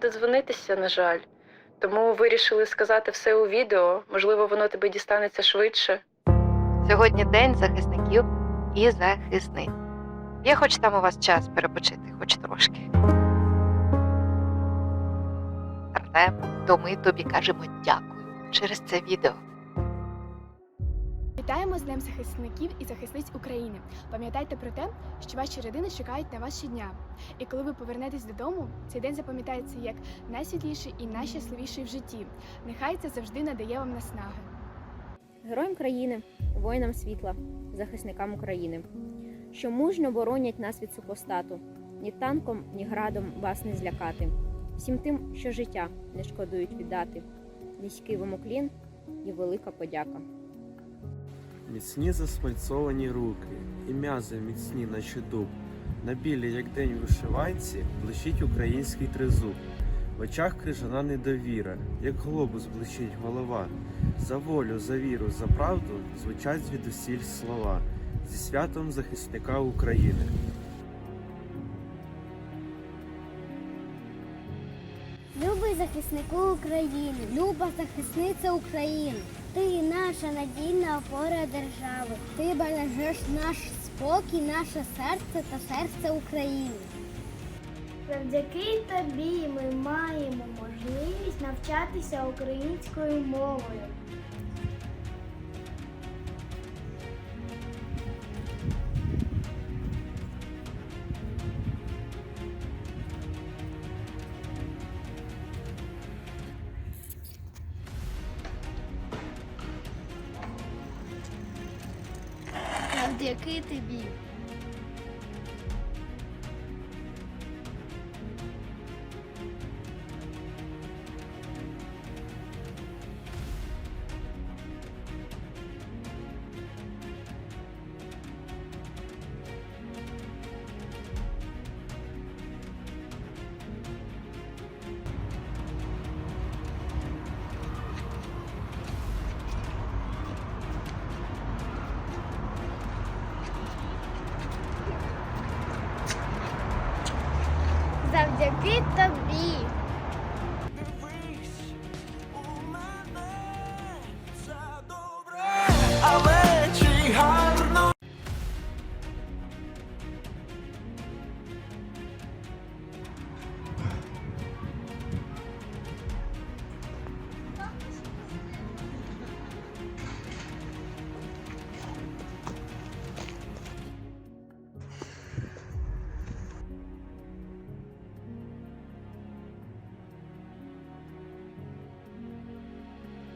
додзвонитися, на жаль. Тому вирішили сказати все у відео. Можливо, воно тобі дістанеться швидше. Сьогодні день захисників і захисниць. Є хоч там у вас час перепочити, хоч трошки. Артем, то ми тобі кажемо дякую через це відео. Вітаємо з Днем захисників і захисниць України. Пам'ятайте про те, що ваші родини чекають на вас щодня. І коли ви повернетесь додому, цей день запам'ятається як найсвітліший і найщасливіший в житті. Нехай це завжди надає вам наснаги. Героям країни, воїнам світла, захисникам України, що мужньо боронять нас від супостату, ні танком, ні градом вас не злякати, всім тим, що життя не шкодують віддати. Низький вам уклін і велика подяка. Міцні засмальцовані руки, і м'язи міцні, наче дуб. На білі, як день вишиванці, блищить український тризуб. В очах крижана недовіра, як глобус блищить голова. За волю, за віру, за правду звучать звідусіль слова зі святом захисника України. Любий захиснику України, люба захисниця України. Ти наша надійна опора держави. Ти бережеш наш спокій, наше серце та серце України. Завдяки тобі ми маємо можливість навчатися українською мовою. Завдяки тобі. Завдяки тобі.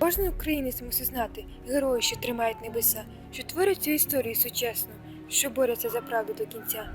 Кожен українець мусить знати герої, що тримають небеса, що творять цю історію сучасну, що борються за правду до кінця.